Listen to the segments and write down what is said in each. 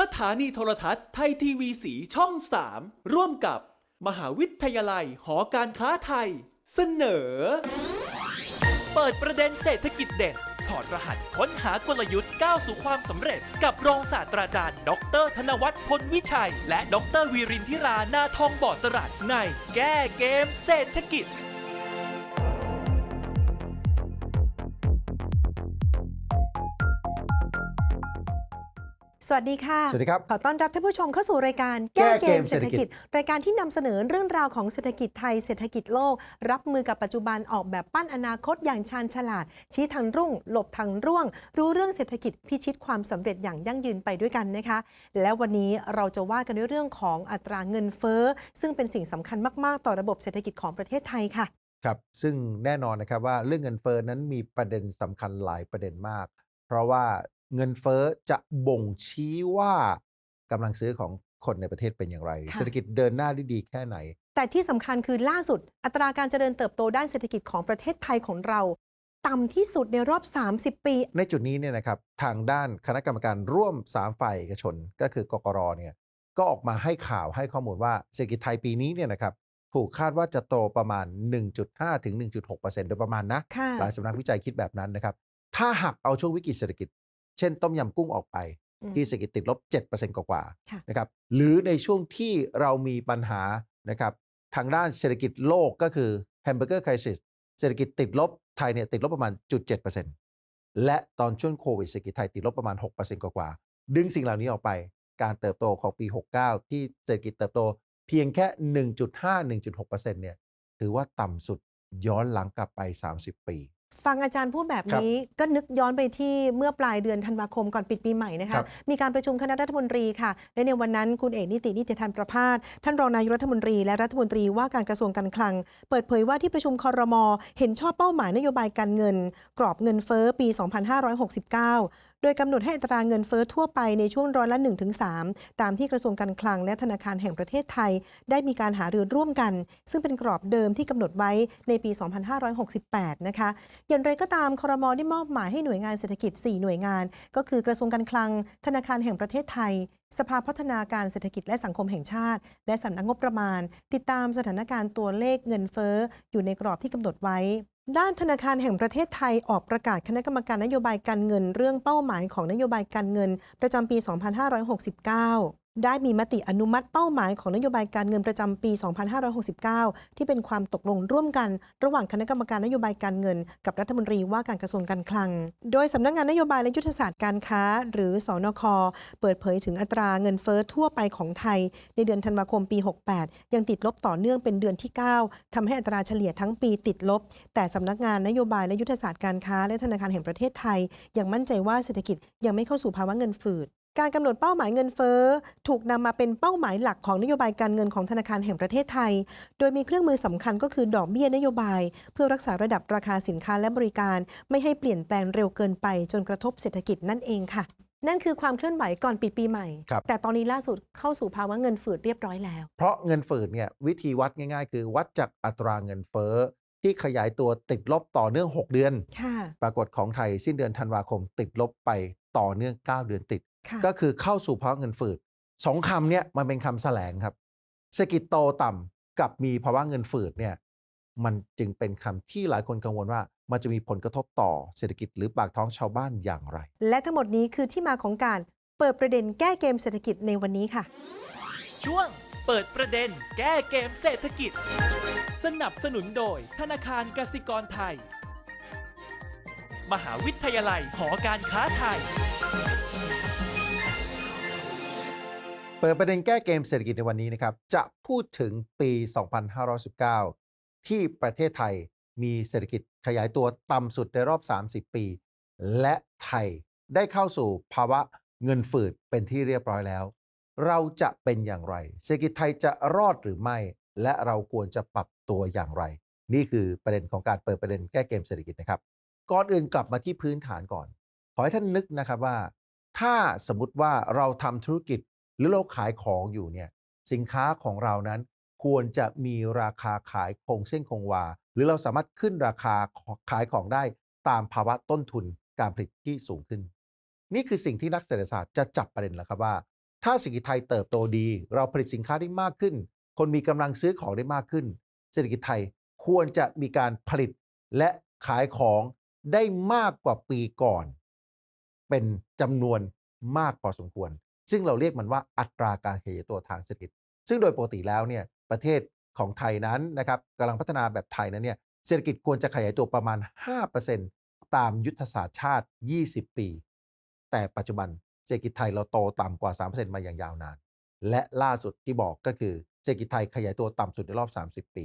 สถานีโทรทัศน์ไทยทีวีสีช่อง 3 ร่วมกับ มหาวิทยาลัยหอการค้าไทย เสนอ เปิดประเด็นเศรษฐกิจเด่นถอดรหัสค้นหากลยุทธ์ก้าวสู่ความสำเร็จ กับรองศาสตราจารย์ ดร ธนวัฒน์พลวิชัย และดรวีรินทิรานาทองบอดจรัสในแก้เกมเศรษฐกิจ สวัสดีค่ะ สวัสดีครับ ขอต้อนรับท่านผู้ชมเข้าสู่รายการแก้แก้เกเกมมเศรษฐกิจเศรษฐกิจ รายการที่นำเสนอเรื่องราวของเศรษฐกิจไทย เศรษฐกิจโลก รับมือกับปัจจุบันออกแบบปั้นอนาคตอย่างชาญฉลาด ชี้ทางรุ่ง หลบทางร่วง รู้เรื่องเศรษฐกิจพิชิตความสำเร็จอย่างยั่งยืนไปด้วยกันนะคะ และวันนี้เราจะว่ากันด้วยเรื่องของอัตราเงินเฟ้อ ซึ่งเป็นสิ่งสำคัญมากๆ ต่อระบบเศรษฐกิจของประเทศไทยค่ะ ครับ ซึ่งแน่นอนนะครับว่าเรื่องเงินเฟ้อนั้นมีประเด็นสำคัญหลายประเด็นมาก เพราะว่า เงินเฟ้อจะบ่งชี้ว่ากำลังซื้อของคนในประเทศเป็นอย่างไรค่ะเศรษฐกิจเดินหน้าได้ดีแค่ไหน แต่ที่สำคัญคือล่าสุด อัตราการเจริญเติบโตด้านเศรษฐกิจของประเทศไทยของเรา ต่ำที่สุดในรอบ 30 ปี ในจุดนี้เนี่ยนะครับทางด้านคณะกรรมการร่วม 3 ฝ่ายเอกชน ก็คือกกรเนี่ยก็ออกมาให้ข่าวให้ข้อมูลว่าเศรษฐกิจไทยปีนี้เนี่ยนะครับถูกคาดว่าจะโตประมาณ 1.5 ถึง 1.6%โดยประมาณนะค่ะหลายสำนักวิจัยคิดแบบนั้นนะครับถ้าหักเอาช่วงวิกฤตเศรษฐกิจ เช่นต้มยำกุ้งออกไปอืมที่เศรษฐกิจติดลบ 7%กว่าค่ะๆนะครับหรือในช่วงที่เรามีปัญหานะครับทางด้านเศรษฐกิจโลกก็คือ hamburger crisis เศรษฐกิจติดลบไทยเนี่ยติดลบประมาณ0.7%และตอนช่วงโควิดเศรษฐกิจไทยติดลบประมาณ 6%กว่าๆดึงสิ่งเหล่านี้ออกไปการเติบโตของปี 69 ที่เศรษฐกิจเติบโตเพียงแค่ 1.5-1.6%เนี่ยถือว่าต่ำสุดย้อนหลังกลับไป 30 ปีฟังอาจารย์พูดแบบนี้ก็นึกย้อนไปที่เมื่อปลายเดือนธันวาคมก่อนปิดปีใหม่นะครัคะบมีการประชุมคณะรัฐมนตรีค่ะ และในวันนั้นคุณเอกนิตินิติธันประพาสท่านรองนายกรัฐมนตรีและรัฐมนตรีว่าการกระทรวงการคลัง เปิดเผยว่าที่ประชุมคอรมอเห็นชอบเป้าหมายนโยบายการเงิน กรอบเงินเฟ้อปี 2569 โดยกำหนดให้อัตราเงินเฟ้อทั่วไปในช่วงร้อยละ 1-3 ตามที่กระทรวงการคลังและธนาคารแห่งประเทศไทย ได้มีการหารือร่วมกัน ซึ่งเป็นกรอบเดิมที่กำหนดไว้ในปี 2568 นะคะ อย่างไรก็ตามคอรมอได้มอบหมายให้หน่วยงานเศรษฐกิจ 4 หน่วยงาน ก็คือกระทรวงการคลัง ธนาคารแห่งประเทศไทยสภาพัฒนาการเศรษฐกิจและสังคมแห่งชาติ และสำนักงบประมาณ ติดตามสถานการณ์ตัวเลขเงินเฟ้ออยู่ในกรอบที่กำหนดไว้ ด้านธนาคารแห่งประเทศไทยออกประกาศคณะกรรมการนโยบายการเงิน เรื่องเป้าหมายของนโยบายการเงิน ประจำปี 2569 ได้มีมติอนุมัติเป้าหมายของนโยบายการเงินประจำปี 2569 ที่เป็นความตกลงร่วมกัน ระหว่างคณะกรรมการนโยบายการเงิน กับรัฐมนตรีว่าการกระทรวงการคลัง โดยสำนักงานนโยบายและยุทธศาสตร์การค้า หรือสอนค เปิดเผยถึงอัตราเงินเฟ้อทั่วไปของไทย ในเดือนธันวาคมปี 68 ยังติดลบต่อเนื่องเป็นเดือนที่ 9ทำให้อัตราเฉลี่ยทั้งปีติดลบ แต่สำนักงานนโยบายและยุทธศาสตร์การค้าและธนาคารแห่งประเทศไทย ยังมั่นใจว่าเศรษฐกิจยังไม่เข้าสู่ภาวะเงินฝืด การกำหนดเป้าหมายเงินเฟ้อ ถูกนำมาเป็นเป้าหมายหลักของนโยบายการเงินของธนาคารแห่งประเทศไทย โดยมีเครื่องมือสำคัญก็คือดอกเบี้ยนโยบาย เพื่อรักษาระดับราคาสินค้าและบริการ ไม่ให้เปลี่ยนแปลงเร็วเกินไป จนกระทบเศรษฐกิจนั่นเองค่ะ นั่นคือความเคลื่อนไหวก่อนปิดปีใหม่ครับแต่ตอนนี้ล่าสุดเข้าสู่ภาวะเงินฝืดเรียบร้อยแล้ว เพราะเงินฝืดเนี่ยวิธีวัดง่าย ๆ คือวัดจากอัตราเงินเฟ้อที่ขยายตัวติดลบต่อเนื่อง 6 เดือนค่ะปรากฏของไทยสิ้นเดือนธันวาคมติดลบไปต่อเนื่อง 9 เดือนติด ค่ะ ก็คือเข้าสู่ภาวะเงินฝืดสองคำเนี่ยมันเป็นคำแสลงครับเศรษฐกิจโตต่ำกับมีภาวะเงินฝืดเนี่ยมันจึงเป็นคำที่หลายคนกังวลว่า มันจะมีผลกระทบต่อเศรษฐกิจหรือปากท้องชาวบ้านอย่างไร และทั้งหมดนี้คือที่มาของการเปิดประเด็นแก้เกมเศรษฐกิจในวันนี้ค่ะ ช่วงเปิดประเด็นแก้เกมเศรษฐกิจ สนับสนุนโดยธนาคารกสิกรไทย มหาวิทยาลัยหอการค้าไทย ปิดประเด็นแก้เกมเศรษฐกิจในวันนี้นะครับ จะพูดถึงปี 2519 ที่ประเทศไทยมีเศรษฐกิจขยายตัวต่ำสุดในรอบ 30 ปี และไทยได้เข้าสู่ภาวะเงินฝืดเป็นที่เรียบร้อยแล้ว เราจะเป็นอย่างไร เศรษฐกิจไทยจะรอดหรือไม่ และเราควรจะปรับตัวอย่างไร นี่คือประเด็นของการเปิดประเด็นแก้เกมเศรษฐกิจนะครับ ก่อนอื่นกลับมาที่พื้นฐานก่อน ขอให้ท่านนึกนะครับว่า ถ้าสมมติว่าเราทำธุรกิจ หรือเราขายของอยู่เนี่ยสินค้าของเรานั้นควรจะมีราคาขายคงเส้นคงวา หรือเราสามารถขึ้นราคาขายของได้ตามภาวะต้นทุนการผลิตที่สูงขึ้น นี่คือสิ่งที่นักเศรษฐศาสตร์จะจับประเด็นแล้วครับว่า ถ้าเศรษฐกิจไทยเติบโตดี เราผลิตสินค้าได้มากขึ้น คนมีกำลังซื้อของได้มากขึ้น เศรษฐกิจไทยควรจะมีการผลิตและขายของได้มากกว่าปีก่อน เป็นจำนวนมากพอสมควร ซึ่งเราเรียกมันว่าอัตราการขยายตัวทางเศรษฐกิจ ซึ่งโดยปกติแล้วเนี่ยประเทศของไทยนั้นนะครับกำลังพัฒนาแบบไทยนั้นเนี่ยเศรษฐกิจควรจะขยายตัวประมาณ 5%ตามยุทธศาสตร์ชาติ 20 ปี แต่ปัจจุบันเศรษฐกิจไทยเราโตต่ำกว่า 3%มาอย่างยาวนาน และล่าสุดที่บอกก็คือเศรษฐกิจไทยขยายตัวต่ำสุดในรอบ 30 ปี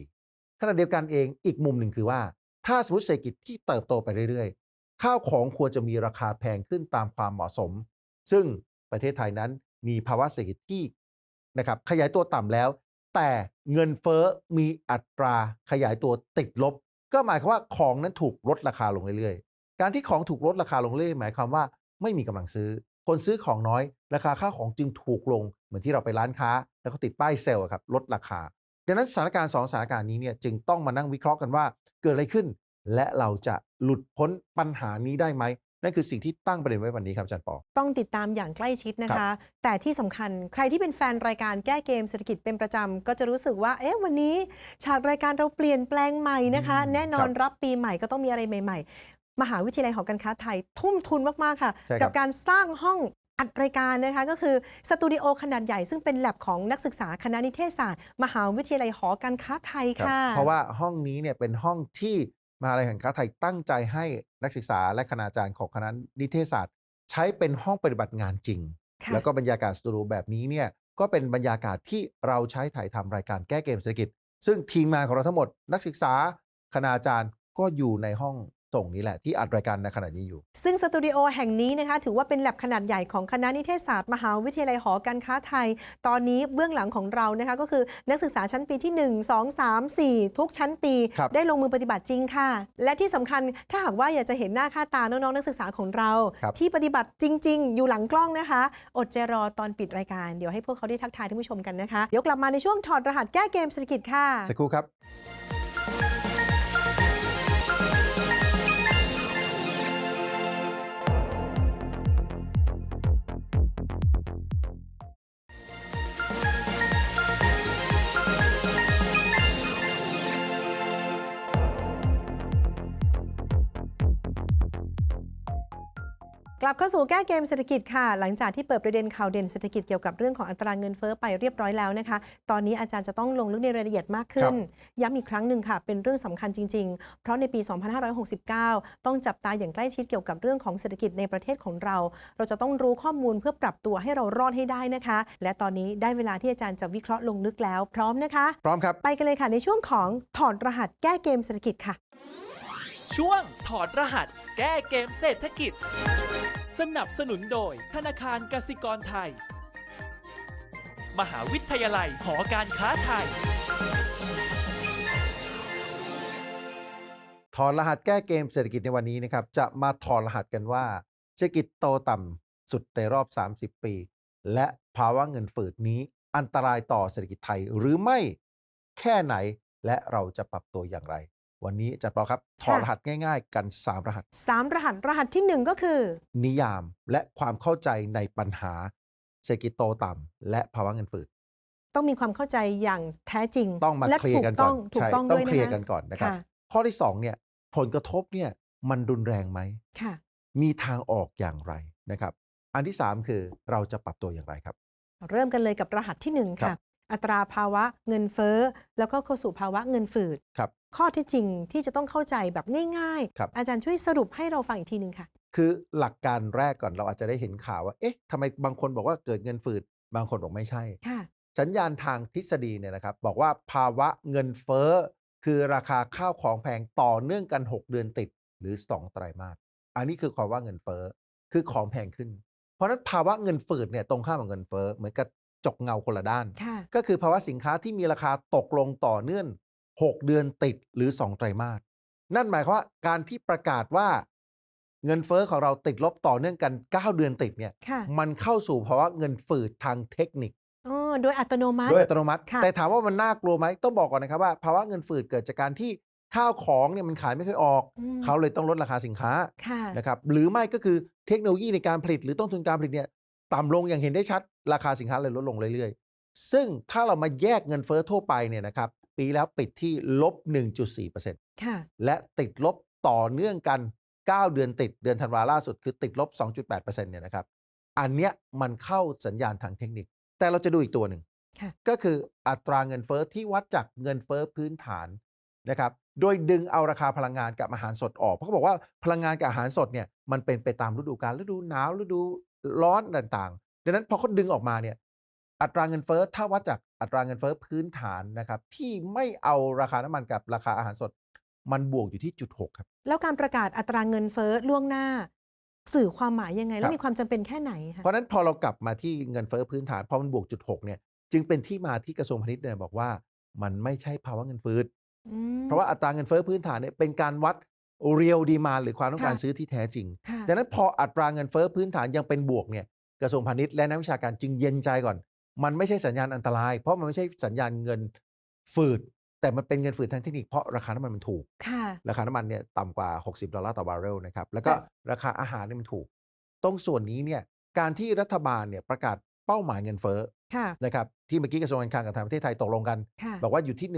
ขณะเดียวกันเองอีกมุมหนึ่งคือว่า ถ้าสมมติเศรษฐกิจที่เติบโตไปเรื่อยๆ ข้าวของควรจะมีราคาแพงขึ้นตามความเหมาะสม ซึ่ง ประเทศไทยนั้นมีภาวะเศรษฐกิจที่นะครับขยายตัวต่ำแล้ว แต่เงินเฟ้อมีอัตราขยายตัวติดลบ ก็หมายความว่าของนั้นถูกลดราคาลงเรื่อยๆ การที่ของถูกลดราคาลงเรื่อยๆหมายความว่าไม่มีกำลังซื้อ คนซื้อของน้อย ราคาค่าของจึงถูกลง เหมือนที่เราไปร้านค้า แล้วก็ติดป้ายเซลล์ครับลดราคาดังนั้นสถานการณ์สองสถานการณ์นี้เนี่ยจึงต้องมานั่งวิเคราะห์กันว่าเกิดอะไรขึ้น และเราจะหลุดพ้นปัญหานี้ได้ไหม นั่นคือสิ่งที่ตั้งประเด็นไว้วันนี้ครับอาจารย์ปอ ต้องติดตามอย่างใกล้ชิดนะครัคะบแต่ที่สำคัญใครที่เป็นแฟนรายการแก้เกมเศรษฐกิจเป็นประจำก็จะรู้สึกว่า เอ๊ะวันนี้ ฉากรายการเราเปลี่ยนแปลงใหม่นะคะอืมแน่นอนครับรับปีใหม่ก็ต้องมีอะไรใหม่ ๆ มหาวิทยาลัยหอการค้าไทยทุ่มทุนมากๆค่ะใช่ครับกับการสร้างห้องอัดรายการนะคะก็คือสตูดิโอขนาดใหญ่ซึ่งเป็นแลบของนักศึกษาคณะนิเทศศาสตร์ มหาวิทยาลัยหอการค้าไทยครับค่ะ เพราะว่าห้องนี้เนี่ยเป็นห้องที่ มหาลัยแห่งค้าไทยตั้งใจให้นักศึกษาและคณาจารย์ของคณะนิเทศศาสตร์ ใช้เป็นห้องปฏิบัติงานจริงค่ะแล้วก็บรรยากาศสตูดิโอแบบนี้เนี่ยก็เป็นบรรยากาศที่เราใช้ถ่ายทำรายการแก้เกมเศรษฐกิจ ซึ่งทีมงานของเราทั้งหมดนักศึกษาคณาจารย์ก็อยู่ในห้อง ส่งนี้แหละที่อัดรายการในขณะนี้อยู่ ซึ่งสตูดิโอแห่งนี้นะคะถือว่าเป็นแลบขนาดใหญ่ของคณะนิเทศศาสตร์มหาวิทยาลัยหอการค้าไทย ตอนนี้เบื้องหลังของเรานะคะก็คือนักศึกษาชั้นปีที่ 1 2 3 4 ทุกชั้นปี ครับได้ลงมือปฏิบัติจริงค่ะ และที่สำคัญถ้าหากว่าอยากจะเห็นหน้าค่าตาน้องๆนักศึกษาของเรา ครับ ที่ปฏิบัติจริง ๆ อยู่หลังกล้องนะคะ อดใจรอตอนปิดรายการเดี๋ยวให้พวกเขาได้ทักทายท่านผู้ชมกันนะคะเดี๋ยวกลับมาในช่วงถอดรหัสแก้เกมเศรษฐกิจค่ะ สักครู่ครับ กลับเข้าสู่แก้เกมเศรษฐกิจค่ะ หลังจากที่เปิดประเด็นข่าวเด่นเศรษฐกิจเกี่ยวกับเรื่องของอัตราเงินเฟ้อไปเรียบร้อยแล้วนะคะ ตอนนี้อาจารย์จะต้องลงลึกในรายละเอียดมากขึ้น ย้ำอีกครั้งหนึ่งค่ะ เป็นเรื่องสำคัญจริง ๆ เพราะในปี 2569 ต้องจับตาอย่างใกล้ชิดเกี่ยวกับเรื่องของเศรษฐกิจในประเทศของเรา เราจะต้องรู้ข้อมูลเพื่อปรับตัวให้เรารอดให้ได้นะคะ และตอนนี้ได้เวลาที่อาจารย์จะวิเคราะห์ลงลึกแล้ว พร้อมนะคะ พร้อมครับ ไปกันเลยค่ะในช่วงของถอดรหัสแก้เกมเศรษฐกิจค่ะ ช่วงถอดรหัส แก้เกมเศรษฐกิจ สนับสนุนโดยธนาคารกสิกรไทย มหาวิทยาลัยหอการค้าไทย ถอดรหัสแก้เกมเศรษฐกิจในวันนี้นะครับ จะมาถอดรหัสกันว่า เศรษฐกิจโตต่ำสุดในรอบ 30 ปี และภาวะเงินฝืดนี้อันตรายต่อเศรษฐกิจไทยหรือไม่แค่ไหนและเราจะปรับตัวอย่างไร วันนี้จะปอครับถอดรหัสง่าย ๆ กัน 3 รหัส 3 รหัสรหัสที่หนึ่งก็คือ นิยามและความเข้าใจในปัญหาเศรษฐกิจโตต่ำและภาวะเงินฝืดต้องมีความเข้าใจอย่างแท้จริงต้องมาและเคลียร์กันก่อนถูกใช่ต้องต้ด้อวยงนะเคลียร์คะกันก่อนนะครับค่ะข้อที่สองเนี่ยผลกระทบเนี่ยมันรุนแรงไหมค่ะมีทางออกอย่างไรนะครับ อันที่ 3 คือเราจะปรับตัวอย่างไรครับ เริ่มกันเลยกับรหัสที่หนึ่งครัค่ะบอัตราภาวะเงินเฟ้อ แล้วก็เข้าสู่ภาวะเงินฝืดครับ ข้อเที่จริงที่จะต้องเข้าใจแบบง่ายครับ ๆ อาจารย์ช่วยสรุปให้เราฟังอีกทีหนึ่งค่ะ คือหลักการแรกก่อนเราอาจจะได้เห็นข่าวว่า เอ๊ะทำไมบางคนบอกว่าเกิดเงินฝืด บางคนบอกไม่ใช่ ค่ะ สัญญาณทางทฤษฎีเนี่ยนะครับ บอกว่าภาวะเงินเฟ้อ คือราคาข้าวของแพงต่อเนื่องกัน 6 เดือนติดหรือ 2 ไตรมาสอันนี้คือความว่าเงินเฟ้อคือของแพงขึ้น เพราะฉะนั้นภาวะเงินฝืดเนี่ยตรงข้ามกับเงินเฟ้อเหมือนกับจกเงาคนละด้าน ค่ะ ก็คือภาวะสินค้าที่มีราคาตกลงต่อเนื่อง 6 เดือนติดหรือ 2 ไตรมาสนั่นหมายความว่าการที่ประกาศว่าเงินเฟ้อของเราติดลบต่อเนื่องกัน 9 เดือนติดเนี่ยค่ะมันเข้าสู่ภาวะเงินฝืดทางเทคนิคอ๋อโดยอัตโนมัติ โดยอัตโนมัติค่ะแต่ถามว่ามันน่ากลัวไหมต้องบอกก่อนนะครับว่าภาวะเงินฝืดเกิดจากการที่ข้าวของเนี่ยมันขายไม่ค่อยออกอืมเขาเลยต้องลดราคาสินค้าค่ะนะครับหรือไม่ก็คือเทคโนโลยีในการผลิต หรือต้นทุนการผลิตเนี่ยต่ำลงอย่างเห็นได้ชัด ราคาสินค้าเลยลดลงเรื่อยๆ ซึ่งถ้าเรามาแยกเงินเฟ้อทั่วไปเนี่ยนะครับ ปีแล้วปิดที่ลบ 1.4%ค่ะ และติดลบต่อเนื่องกัน 9 เดือนติดเดือนธันวาล่าสุดคือติดลบ 2.8%เนี่ยนะครับ อันเนี้ยมันเข้าสัญญาณทางเทคนิค แต่เราจะดูอีกตัวหนึ่งค่ะก็คืออัตราเงินเฟ้อที่วัดจากเงินเฟ้อพื้นฐานนะครับ โดยดึงเอาราคาพลังงานกับอาหารสดออก เพราะเขาบอกว่าพลังงานกับอาหารสดเนี่ยมันเป็นไปตามฤดูกาลฤดูหนาวฤดูร้อนต่างๆ ดังนั้นพอเขาดึงออกมาเนี่ยอัตราเงินเฟ้อถ้าวัดจาก อัตราเงินเฟ้อพื้นฐานนะครับที่ไม่เอาราคาน้ำมันกับราคาอาหารสด มันบวกอยู่ที่จุดหกครับ แล้วการประกาศอัตราเงินเฟ้อล่วงหน้า สื่อความหมายยังไง แล้ครัวบมีความจำเป็นแค่ไหนคะเพราะฉะนั้นพอเรากลับมาที่เงินเฟ้อพื้นฐานพอมันบวกจุดหกเนี่ยจึงเป็นที่มาที่กระทรวงพาณิชย์เนี่ยบอกว่ามันไม่ใช่ภาวะเงินเฟ้ออืมเพราะว่าอัตราเงินเฟ้อพื้นฐานเนี่ยเป็นการวัดเรียลดีมาหรือความต้องการค่ะซื้อที่แท้จริงค่ะดังนั้นพออัตราเงินเฟ้อพื้นฐานยังเป็นบวกเนี่ยกระทรวงพาณิชย์และนักวิชาการจึงเย็นใจก่อน มันไม่ใช่สัญญาณอันตราย เพราะมันไม่ใช่สัญญาณเงินฝืด แต่มันเป็นเงินฝืดทางเทคนิคเพราะราคาน้ำมันมันถูก ค่ะ ราคาน้ำมันเนี่ยต่ำกว่า 60 ดอลลาร์ต่อบาร์เรลนะครับ แล้วก็ค่ะราคาอาหารเนี่ยมันถูก ตรงส่วนนี้เนี่ยการที่รัฐบาลเนี่ยประกาศเป้าหมายเงินเฟ้อค่ะ นะครับที่เมื่อกี้กระทรวงการคลังกับทางประเทศไทยตกลงกัน ค่ะ บอกว่าอยู่ที่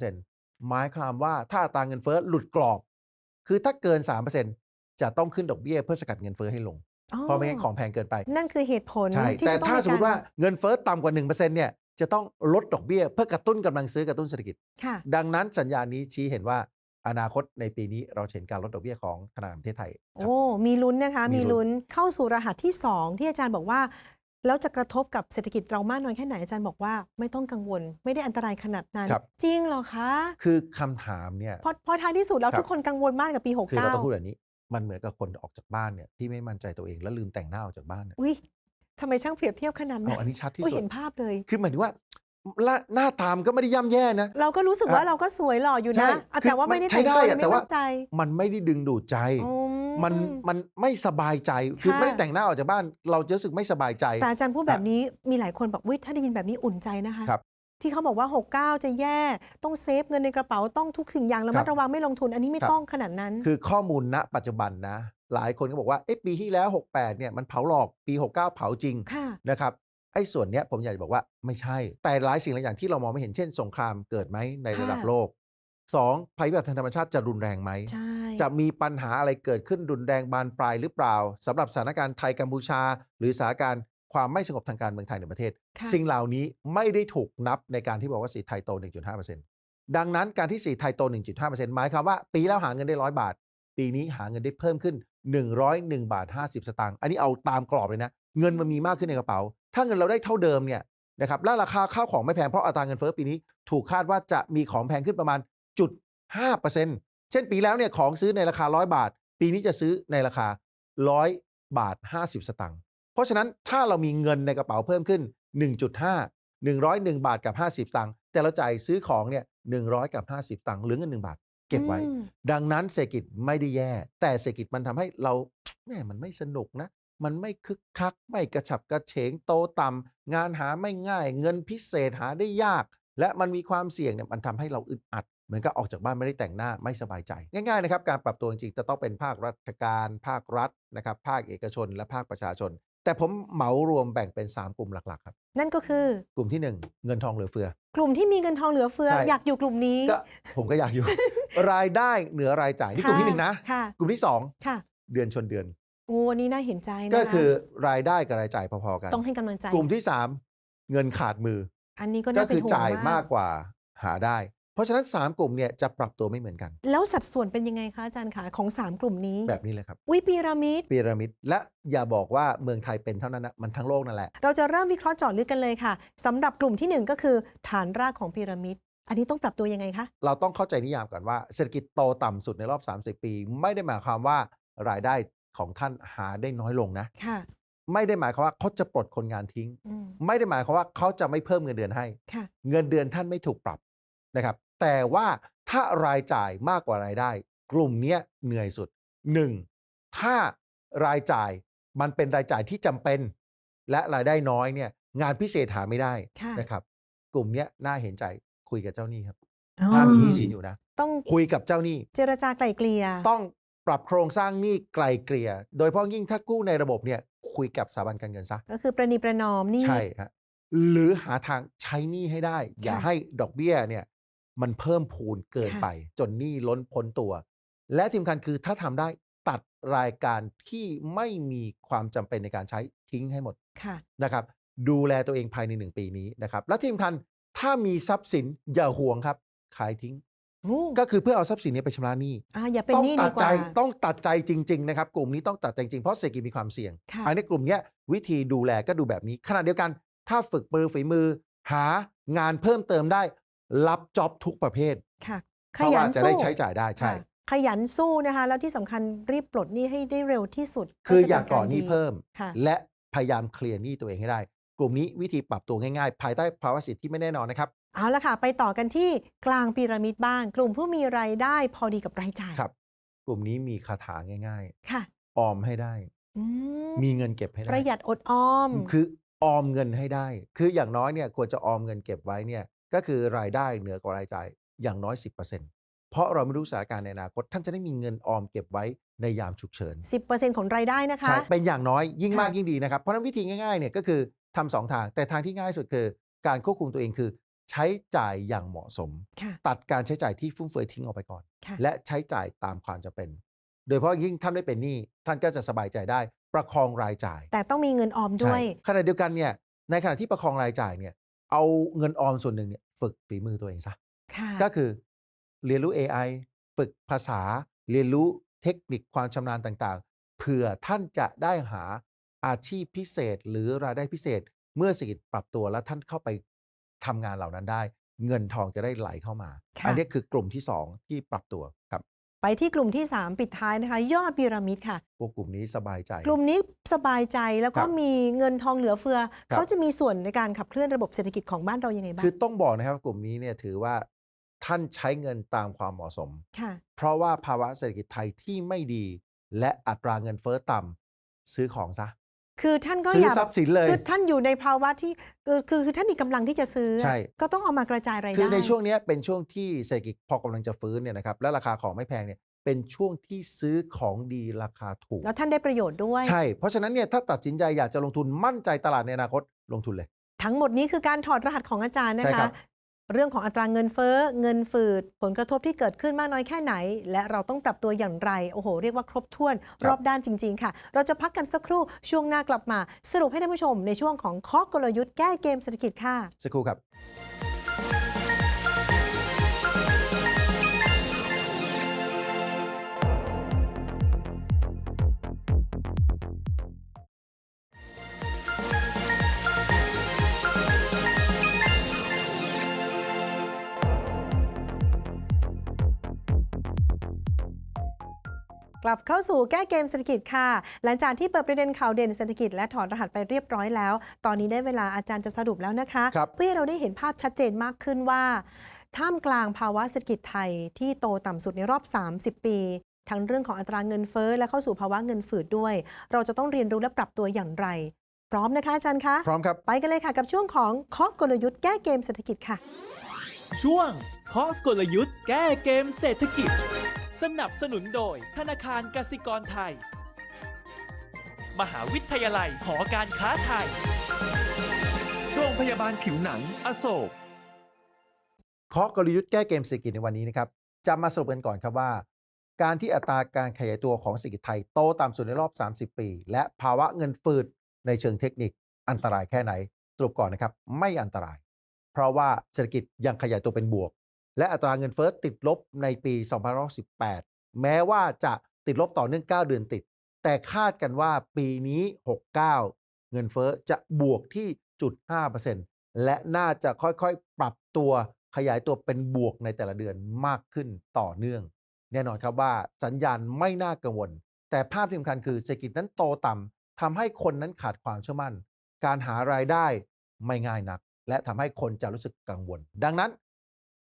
1-3%หมายความว่าถ้าอัตราเงินเฟ้อหลุดกรอบ คือถ้าเกิน 3%จะต้องขึ้นดอกเบี้ยเพื่อสกัดเงินเฟ้อให้ลง เพราะไม่งั้นของแพงเกินไป นั่นคือเหตุผลใช่ที่แต่จะต้องถ้าสมมติว่าในกเงินเฟ้อต่ำกว่า1%เนี่ยจะต้องลดดอกเบี้ย เพื่อกระตุ้นกำลังซื้อกระตุ้นเศรษฐกิจารค่ะดังนั้นสัญญาณนี้ชี้เห็นว่าอนาคตในปีนี้เราจะเห็นการลดดอกเบี้ยของธนาคารแห่งประเทศไทยครับโอ้ มีลุ้นนะคะ มีมีลุ้ลุ้นนเข้าสู่รหัสที่ 2 ที่อาจารย์บอกว่า แล้วจะกระทบกับเศรษฐกิจเรามากน้อยแค่ไหนอาจารย์บอกว่าไม่ต้องกังวล ไม่ได้อันตรายขนาดนั้นครับจริงเหรอคะ คือคำถามเนี่ยเพราะเพราะท้ายที่สุดแล้วครับทุกคนกังวลมากกับปีคือเราต้องพูด69แบบนี้ มันเหมือนกับคนออกจากบ้านเนี่ยที่ไม่มั่นใจตัวเองแล้วลืมแต่งหน้าออกจากบ้านเนี่ยอุ้ยทำไมช่างเปรียบเทียบขนาดเอานั้นอันนี้ชัดที่อุ้ยสุด เห็นภาพเลย คือหมายถึงว่าละหน้าตามก็ไม่ได้ย่ำแย่นะ เราก็รู้สึกว่าอะเราก็สวยหล่ออยู่ใช่นะอะคือแต่ว่าไม่ได้มันใช้แต่งตัวได้เลยอะแต่ไม่ว่า มั่นใจมันไม่ได้ดึงดูดใจ อื มันมันไม่สบายใจ คือค่ะ ไม่ได้แต่งหน้าออกจากบ้าน เราจะรู้สึกไม่สบายใจ แต่อาจารย์พูดแบบนี้มีหลายคนบอกวิถ้าได้ยินแบบนี้อุ่นใจนะคะ ครับ ที่เขาบอกว่า 69 จะแย่ต้องเซฟเงินในกระเป๋าต้องทุกสิ่งอย่างระมัดครับระวังไม่ลงทุนอันนี้ไม่ครับต้องขนาดนั้น คือข้อมูลณปัจจุบันนะ หลายคนก็บอกว่าเอ๊ะปีที่แล้ว 68 เนี่ยมันเผาหลอกปี 69 เผาจริงค่ะนะครับไอ้ส่วนเนี้ยผมอยากจะบอกว่าไม่ใช่ แต่หลายสิ่งหลายอย่างที่เรามองไม่เห็นเช่นสงครามเกิดไหมในระดับค่ะโลกสองภัยพิบัติทางธรรมชาติจะรุนแรงไหมใช่จะมีปัญหาอะไรเกิดขึ้นรุนแรงบานปลายหรือเปล่าสำหรับสถานการณ์ไทยกัมพูชา หรือสถานการณ์ ความไม่สงบทางการเมืองไทยในประเทศ ค่ะ สิ่งเหล่านี้ไม่ได้ถูกนับในการที่บอกว่าสีไทยโต 1.5%ดังนั้นการที่สีไทยโต 1.5%หมายความว่า ปีแล้วหาเงินได้ร้อยบาท ปีนี้หาเงินได้เพิ่มขึ้น 101 บาท 50 สตางค์อันนี้เอาตามกรอบเลยนะ เงินมันมีมากขึ้นในกระเป๋า ถ้าเงินเราได้เท่าเดิมเนี่ยนะครับและราคาข้าวของไม่แพงเพราะอัตราเงินเฟ้อปีนี้ ถูกคาดว่าจะมีของแพงขึ้นประมาณจุด5%เช่นปีแล้วเนี่ยของซื้อในราคา 100 บาท ปีนี้จะซื้อในราคา 100 บาท 50 สตางค์ เพราะฉะนั้นถ้าเรามีเงินในกระเป๋าเพิ่มขึ้น 1.5 101 บาทกับ 50สตางค์แต่เราจ่ายซื้อของเนี่ย100 กับ 50สตางค์เหลือเงิน1บาท เก็บไว้อืมดังนั้นเศรษฐกิจไม่ได้แย่ แต่เศรษฐกิจมันทำให้เราแหม่มันไม่สนุกนะ มันไม่คึกคัก ไม่กระฉับกระเฉงโตต่ำงานหาไม่ง่าย เงินพิเศษหาได้ยาก และมันมีความเสี่ยงเนี่ยมันทำให้เราอึดอัดเหมือนกับออกจากบ้านไม่ได้แต่งหน้าไม่สบายใจ ง่ายๆนะครับ การปรับตัวจริงๆจะต้องเป็นภาคราชการ ภาครัฐนะครับ ภาคเอกชน และภาคประชาชน แต่ผมเหมารวมแบ่งเป็น 3 กลุ่มหลักๆครับ นั่นก็คือ กลุ่มที่ 1 เงินทองเหลือเฟือ กลุ่มที่มีเงินทองเหลือเฟือ ใช่ อยากอยู่กลุ่มนี้ ก็ผมก็อยากอยู่ รายได้เหนือรายจ่ายนี่กลุ่มที่หนึ่งนะ ค่ะ กลุ่มที่สองค่ะเดือนชนเดือน โอ้อันนี้น่าเห็นใจนะคะก็คือรายได้กับรายจ่ายพอๆกัน ต้องให้กำลังใจ กลุ่มที่ 3 เงินขาดมือ อันนี้ก็ก็น่าเป็คืนอห่วงจ่ายมามากกกว่าหาได้ เพราะฉะนั้น 3 กลุ่มเนี่ยจะปรับตัวไม่เหมือนกัน แล้วสัดส่วนเป็นยังไงคะอาจารย์คะของ 3 กลุ่มนี้แบบนี้เลยครับวิปีระมิดพีระมิดและอย่าบอกว่าเมืองไทยเป็นเท่านั้นนะมันทั้งโลกนั่นแหละ เราจะเริ่มวิเคราะห์เจาะลึกกันเลยค่ะสำหรับกลุ่มทีหนึ่1 ก็คือฐานรากของพีระมิดอันนี้ต้องปรับตัวยังไงคะเราต้องเข้าใจนิยามก่อนว่าเศรษฐกิจโตต่ำสุดในรอบ 30 ปี ไม่ได้หมายความว่ารายได้ของท่านหาได้น้อยลงนะค่ะไม่ได้หมายความว่าเขาจะปลดคนงานทิ้งอืมไม่ได้หมายความว่าเขาจะไม่เพิ่มเงินเดือนให้ค่ะเงินเดือนท่านไม่ถูกปรับนะครับ แต่ว่าถ้ารายจ่ายมากกว่ารายได้ กลุ่มเนี้ยเหนื่อยสุด 1. ถ้ารายจ่ายมันเป็นรายจ่ายที่จำเป็น และรายได้น้อยเนี่ย งานพิเศษหาไม่ได้ค่ะนะครับ กลุ่มเนี้ยน่าเห็นใจคุยกับเจ้าหนี้ครับอ๋อถ้ามีหนี้สินอยู่นะ ต้องคุยกับเจ้าหนี้ เจรจาไกล่เกลี่ยต้องปรับโครงสร้างหนี้ไกลเกลี่ย โดยเฉพาะยิ่งถ้ากู้ในระบบเนี่ยคุยกับสถาบันการเงินซะ ก็คือประนีประนอมนี่ใช่ฮะหรือหาทางใช้หนี้ให้ได้ อย่าค่ะให้ดอกเบี้ยเนี่ย มันเพิ่มพูนเกินค่ะไป จนหนี้ล้นพ้นตัว และที่สำคัญคือถ้าทำได้ตัดรายการที่ไม่มีความจำเป็นในการใช้ทิ้งให้หมดค่ะนะครับ ดูแลตัวเองภายในหนึ่งปีนี้นะครับ และที่สำคัญถ้ามีทรัพย์สินอย่าห่วงครับ ขายทิ้งโอ้ก็คือเพื่อเอาทรัพย์สินนี้ไปชำระหนี้อ่าอย่าเป็นต้องหนี้ตัดีดกใจว่าต้องตัดใจจริงๆนะครับ กลุ่มนี้ต้องตัดใจจริงๆเพราะเศรษฐกิจมีความเสี่ยงค่ะอันนี้กลุ่มเนี้ยวิธีดูแลก็ดูแบบนี้ขณะเดียวกัน ถ้าฝึกมือฝีมือ หางานเพิ่มเติมได้ รับจ็อบทุกประเภทค่ะเพขราะยัว่านจะสู้ได้ใช้จ่ายได้ใช่ ค่ะขยันสู้นะคะ แล้วที่สำคัญรีบปลดหนี้ให้ได้เร็วที่สุดคือจะอย่าเป็ก่อนหนี้ดีเพิ่ม ค่ะ และพยายามเคลียร์หนี้ตัวเองให้ได้ กลุ่มนี้วิธีปรับตัวง่ายๆ ภายใต้ภาวะเศรษฐกิจที่ไม่แน่นอนนะครับ เอาละค่ะ ไปต่อกันที่กลางพีระมิดบ้าง กลุ่มผู้มีรายได้พอดีกับรายจ่ายครับ กลุ่มนี้มีคาถาง่าย ค่ะๆ ออมให้ได้ อืมมีเงินเก็บให้ได้ประหยัดอดออม คือออมเงินให้ได้ คืออย่างน้อยเนี่ยควรจะออมเงินเก็บไว้เนี่ย ก็คือรายได้เหนือกว่ารายจ่ายอย่างน้อย 10%เพราะเราไม่รู้สถานการณ์ในอนาคต ท่านจะได้มีเงินออมเก็บไว้ในยามฉุกเฉิน 10%ของรายได้นะคะ ใช่เป็นอย่างน้อยยิ่งมากค่ะยิ่งดีนะครับ เพราะฉะนั้นวิธีง่ายๆเนี่ยก็คือทำสองทาง แต่ทางที่ง่ายสุดคือการควบคุมตัวเองคือ ใช้จ่ายอย่างเหมาะสม ค่ะ ตัดการใช้จ่ายที่ฟุ่มเฟือยทิ้งออกไปก่อน ค่ะ และใช้จ่ายตามความจำเป็น โดยเฉพาะยิ่งท่านไม่เป็นหนี้ท่านก็จะสบายใจได้ ประคองรายจ่าย แต่ต้องมีเงินออมด้วย ใช่ขณะเดียวกันเนี่ยในขณะที่ประคองรายจ่ายเนี่ยเอาเงินออมส่วนหนึ่งเนี่ย ฝึกฝีมือตัวเองซะค่ะก็คือเรียนรู้ AI ฝึกภาษาเรียนรู้เทคนิคความชำนาญต่างๆ เผื่อท่านจะได้หาอาชีพพิเศษ หรือรายได้พิเศษ เมื่อเศรษฐกิจปรับตัวแล้วท่านเข้าไปทำงานเหล่านั้นได้ เงินทองจะได้ไหลเข้ามาค่ะอันี้คือกลุ่มที่สองที่ปรับตัวครับ ไปที่กลุ่มที่ 3 ปิดท้ายนะคะ ยอดพีระมิดค่ะ พวกกลุ่มนี้สบายใจ กลุ่มนี้สบายใจแล้วก็ครับมีเงินทองเหลือเฟือครับเขาจะมีส่วนในการขับเคลื่อนระบบเศรษฐกิจของบ้านเรายังไงบ้าง คือต้องบอกนะครับกลุ่มนี้เนี่ยถือว่าท่านใช้เงินตามความเหมาะสมค่ะเพราะว่าภาวะเศรษฐกิจไทยที่ไม่ดี และอัตราเงินเฟ้อต่ำซื้อของซะ คือท่านก็ซื้ออยากทรัพย์สินเลย คือท่านอยู่ในภาวะที่คือคือคือท่านมีกำลังที่จะซื้อ ใช่ ก็ต้องเอามากระจายรายได้คือในช่วงเนี้ยเป็นช่วงที่เศรษฐกิจพอกำลังจะฟื้นเนี่ยนะครับและราคาของไม่แพงเนี่ยเป็นช่วงที่ซื้อของดีราคาถูก แล้วท่านได้ประโยชน์ด้วย ใช่ เพราะฉะนั้นเนี่ยถ้าตัดสินใจอยากจะลงทุนมั่นใจตลาดในอนาคตลงทุนเลย ทั้งหมดนี้คือการถอดรหัสของอาจารย์นะใช่ครัคะ บ เรื่องของอัตราเงินเฟ้อเงินฝืด ผลกระทบที่เกิดขึ้นมากน้อยแค่ไหน และเราต้องปรับตัวอย่างไร โอ้โห เรียกว่าครบถ้วน รอบด้านจริง ๆ ค่ะ เราจะพักกันสักครู่ช่วงหน้ากลับมา สรุปให้ท่านผู้ชมในช่วงของเคาะกลยุทธ์แก้เกมเศรษฐกิจค่ะ สักครู่ครับ กลับเข้าสู่แก้เกมเศรษฐกิจค่ะ หลังจากที่เปิดประเด็นข่าวเด่นเศรษฐกิจและถอดรหัสไปเรียบร้อยแล้ว ตอนนี้ได้เวลาอาจารย์จะสรุปแล้วนะคะครับเพื่อให้เราได้เห็นภาพชัดเจนมากขึ้นว่า ท่ามกลางภาวะเศรษฐกิจไทยที่โตต่ำสุดในรอบ 30 ปีทั้งเรื่องของอัตราเงินเฟ้อและเข้าสู่ภาวะเงินฝืดด้วย เราจะต้องเรียนรู้และปรับตัวอย่างไร พร้อมนะคะอาจารย์คะพร้อมครับไปกันเลยค่ะกับช่วงของเคาะกลยุทธ์แก้เกมเศรษฐกิจค่ะ ช่วงเคาะกลยุทธ์แก้เกมเศรษฐกิจ สนับสนุนโดยธนาคารกสิกรไทย มหาวิทยาลัยหอการค้าไทย โรงพยาบาลผิวหนัง อโศกเคาะกลยุทธ์แก้เกมเศรษฐกิจในวันนี้นะครับจะมาสรุปกันก่อนครับว่า การที่อัตราการขยายตัวของเศรษฐกิจไทยโตต่ำสุดในรอบ 30 ปี และภาวะเงินฝืดในเชิงเทคนิคอันตรายแค่ไหน สรุปก่อนนะครับ ไม่อันตราย เพราะว่าเศรษฐกิจยังขยายตัวเป็นบวก และอัตราเงินเฟ้อติดลบในปี2518 แม้ว่าจะติดลบต่อเนื่อง 9 เดือนติด แต่คาดกันว่าปีนี้ 69 เงินเฟ้อจะบวกที่จุด5%และน่าจะค่อยๆ ปรับตัวขยายตัวเป็นบวกในแต่ละเดือนมากขึ้นต่อเนื่อง แน่นอนครับว่าสัญญาณไม่น่ากังวล แต่ภาพที่สำคัญคือเศรษฐกิจนั้นโตต่ำทำให้คนนั้นขาดความเชื่อมั่น การหารายได้ไม่ง่ายนัก และทำให้คนจะรู้สึกกังวล ดังนั้น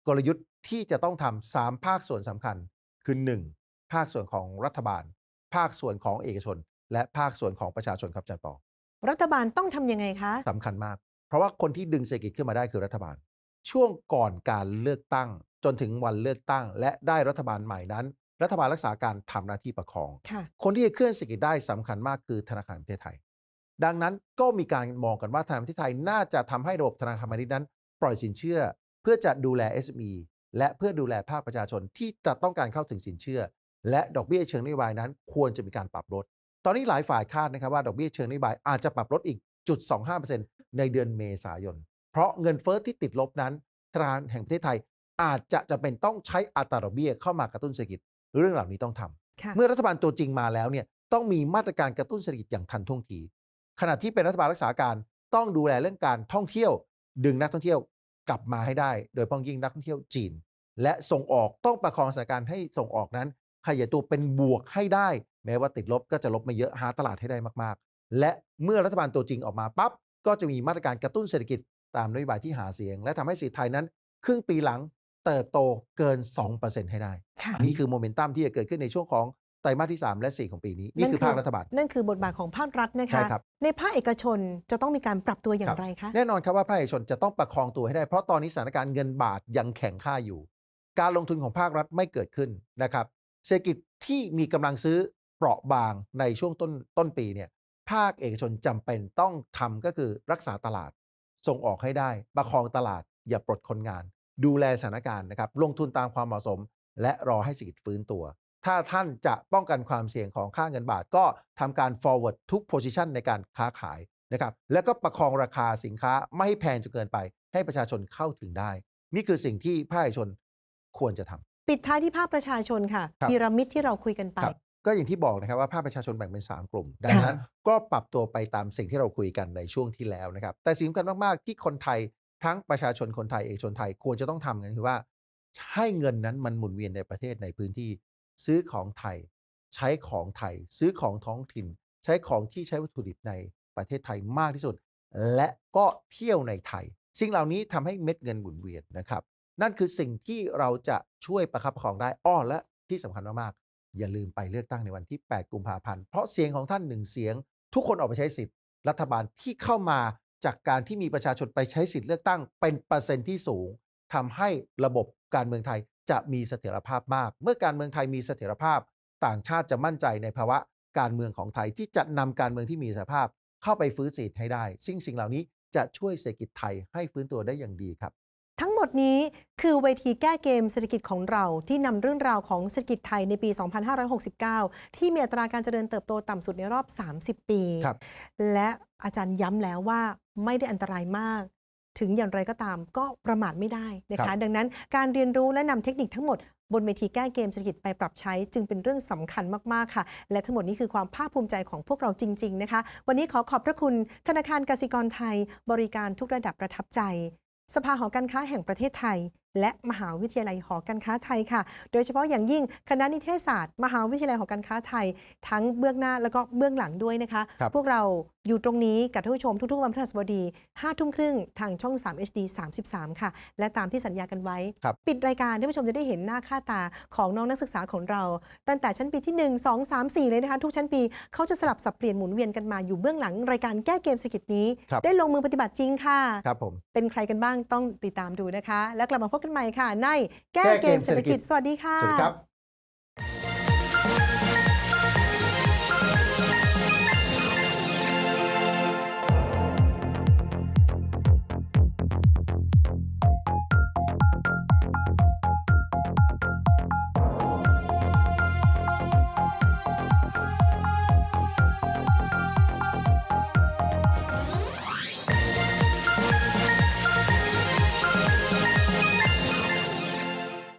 กลยุทธ์ที่จะต้องทำสามภาคส่วนสำคัญ คือ 1. ภาคส่วนของรัฐบาล ภาคส่วนของเอกชน และภาคส่วนของประชาชนครับอาจารย์ปอรัฐบาลต้องทำยังไงคะสำคัญมาก เพราะว่าคนที่ดึงเศรษฐกิจขึ้นมาได้คือรัฐบาล ช่วงก่อนการเลือกตั้ง จนถึงวันเลือกตั้ง และได้รัฐบาลใหม่นั้น รัฐบาลรักษาการทำหน้าที่ประคองค่ะคนที่จะเคลื่อนเศรษฐกิจได้สำคัญมากคือธนาคารแห่งประเทศไทย ดังนั้นก็มีการมองกันว่าทางประเทศไทยน่าจะทำให้ระบบธนาคารพาณิชย์นั้น ปล่อยสินเชื่อเพื่อจะดูแล SME และเพื่อดูแลภาคประชาชนที่จะต้องการเข้าถึงสินเชื่อ และดอกเบี้ยเชิงนโยบายนั้น ควรจะมีการปรับลด ตอนนี้หลายฝ่ายคาดนะครับว่าดอกเบี้ยเชิงนโยบายอาจจะปรับลดอีกจุด25%ในเดือนเมษายน เพราะเงินเฟ้อที่ติดลบนั้นธนาคารแห่งประเทศไทย อาจจะจะเป็นต้องใช้อัตราดอกเบี้ยเข้ามากระตุ้นเศรษฐกิจเรื่องเหล่านี้ต้องทำค่ะเมื่อรัฐบาลตัวจริงมาแล้วเนี่ยต้องมีมาตรการกระตุ้นเศรษฐกิจอย่างทันท่วงที ขณะที่เป็นรัฐบาลรักษาการต้องดูแลเรื่องการท่องเที่ยว ดึงนักท่องเที่ยว กลับมาให้ได้ โดยเฉพ้องยิ่งนักท่องเที่ยวจีน และส่งออกต้องประคองสถานการณ์ให้ส่งออกนั้น ขยายตัวเป็นบวกให้ได้ แม้ว่าติดลบก็จะลบไม่เยอะหาตลาดให้ได้มากๆ และเมื่อรัฐบาลตัวจริงออกมาปั๊บก็จะมีมาตรการกระตุ้นเศรษฐกิจตามนโยบายที่หาเสียง และทำให้เศรษฐกิจไทยนั้น ครึ่งปีหลังเติบโตเกิน 2%ให้ได้ค่ะอันนี้คือโมเมนตัมที่จะเกิดขึ้นในช่วงของไตรมาสที่ 3 และ 4 ของปีนี้ นี่คือภาครัฐบาล นั่นคือบทบาทของภาครัฐนะใช่คะครับ ในภาคเอกชนจะต้องมีการปรับตัวอย่าครังบไรคะ แน่นอนครับว่าภาคเอกชนจะต้องประคองตัวให้ได้ เพราะตอนนี้สถานการณ์เงินบาทยังแข็งค่าอยู่ การลงทุนของภาครัฐไม่เกิดขึ้นนะครับ เศรษฐกิจที่มีกำลังซื้อเปราะบางในช่วงต้นต้นปีเนี่ย ภาคเอกชนจำเป็นต้องทำก็คือรักษาตลาด ส่งออกให้ได้ ประคองตลาด อย่าปลดคนงาน ดูแลสถานการณ์นะครับ ลงทุนตามความเหมาะสม และรอให้เศรษฐกิจฟื้นตัว ถ้าท่านจะป้องกันความเสี่ยงของค่าเงินบาท ก็ทำการ forward ทุก position ในการค้าขายนะครับ แล้วก็ประคองราคาสินค้าไม่ให้แพงจนเกินไป ให้ประชาชนเข้าถึงได้ นี่คือสิ่งที่ภาคเอกชนควรจะทำปิดท้ายที่ภาคประชาชนค่ะครับพีระมิดที่เราคุยกันไปครับก็อย่างที่บอกนะครับว่าภาคประชาชนแบ่งเป็น 3 กลุ่ม ดังนั้นก็ปรับตัวไปตามสิ่งที่เราคุยกันในช่วงที่แล้วนะครับ แต่สิ่งสำคัญมากๆ ที่คนไทยทั้งประชาชนคนไทยเอกชนไทยควรจะต้องทำกันคือว่าให้เงินนั้นมันหมุนเวียนในประเทศในพื้นที่ ซื้อของไทย ใช้ของไทย ซื้อของท้องถิ่น ใช้ของที่ใช้วัตถุดิบในประเทศไทยมากที่สุด และก็เที่ยวในไทย สิ่งเหล่านี้ทำให้เม็ดเงินหมุนเวียนนะครับ นั่นคือสิ่งที่เราจะช่วยประคับประคองได้อ้อและที่สำคัญมากๆอย่าลืมไปเลือกตั้งในวันที่ 8 กุมภาพันธ์เพราะเสียงของท่านหนึ่งเสียง ทุกคนออกไปใช้สิทธิ์รัฐบาลที่เข้ามาจากการที่มีประชาชนไปใช้สิทธิ์เลือกตั้ง เป็นเปอร์เซ็นต์ที่สูงทำให้ระบบการเมืองไทย จะมีเสถียรภาพมาก เมื่อการเมืองไทยมีเสถียรภาพ ต่างชาติจะมั่นใจในภาวะการเมืองของไทยที่จะนำการเมืองที่มีเสถียรภาพ เข้าไปฟื้นเศรษฐกิจให้ได้ ซึ่งสิ่งเหล่านี้จะช่วยเศรษฐกิจไทยให้ฟื้นตัวได้อย่างดีครับ ทั้งหมดนี้คือเวทีแก้เกมเศรษฐกิจของเราที่นำเรื่องราวของเศรษฐกิจไทยในปี 2569 ที่มีอัตราการเจริญเติบโตต่ำสุดในรอบ 30 ปีครับและอาจารย์ย้ำแล้วว่าไม่ได้อันตรายมาก ถึงอย่างไรก็ตามก็ประมาทไม่ได้นะครัคะบดังนั้นการเรียนรู้และนำเทคนิคทั้งหมดบนเวทีแก้เกมเศรษฐกิจไปปรับใช้ จึงเป็นเรื่องสำคัญมาก ๆ ค่ะ และทั้งหมดนี้คือความภาคภูมิใจของพวกเราจริง ๆ นะคะ วันนี้ขอขอบพระคุณธนาคารกสิกรไทย บริการทุกระดับประทับใจ สภาหอการค้าแห่งประเทศไทย และมหาวิทยาลัยหอการค้าไทยค่ะ โดยเฉพาะอย่างยิ่งคณะนิเทศศาสตร์ มหาวิทยาลัยหอการค้าไทย ทั้งเบื้องหน้าแล้วก็เบื้องหลังด้วยนะคะครับพวกเรา อยู่ตรงนี้กับท่านผู้ชมทุกๆวันพฤหัสบดี5ทุ่มครึ่งทางช่อง 3 HD 33 ค่ะ และตามที่สัญญากันไว้ครับปิดรายการท่านผู้ชมจะได้เห็นหน้าค่าตาของน้องนักศึกษาของเรา ตั้งแต่ชั้นปีที่ 1 2 3 4 เลยนะคะ ทุกชั้นปีเขาจะสลับสับเปลี่ยนหมุนเวียนกันมาอยู่เบื้องหลังรายการแก้เกมเศรษฐกิจนี้ครับได้ลงมือปฏิบัติจริงค่ะครับผมเป็นใครกันบ้างต้องติดตามดูนะคะ แล้วกลับมาพบกันใหม่ค่ะในแก้เกมเศรษฐกิจสวัสดีค่ะสวัสดีครับ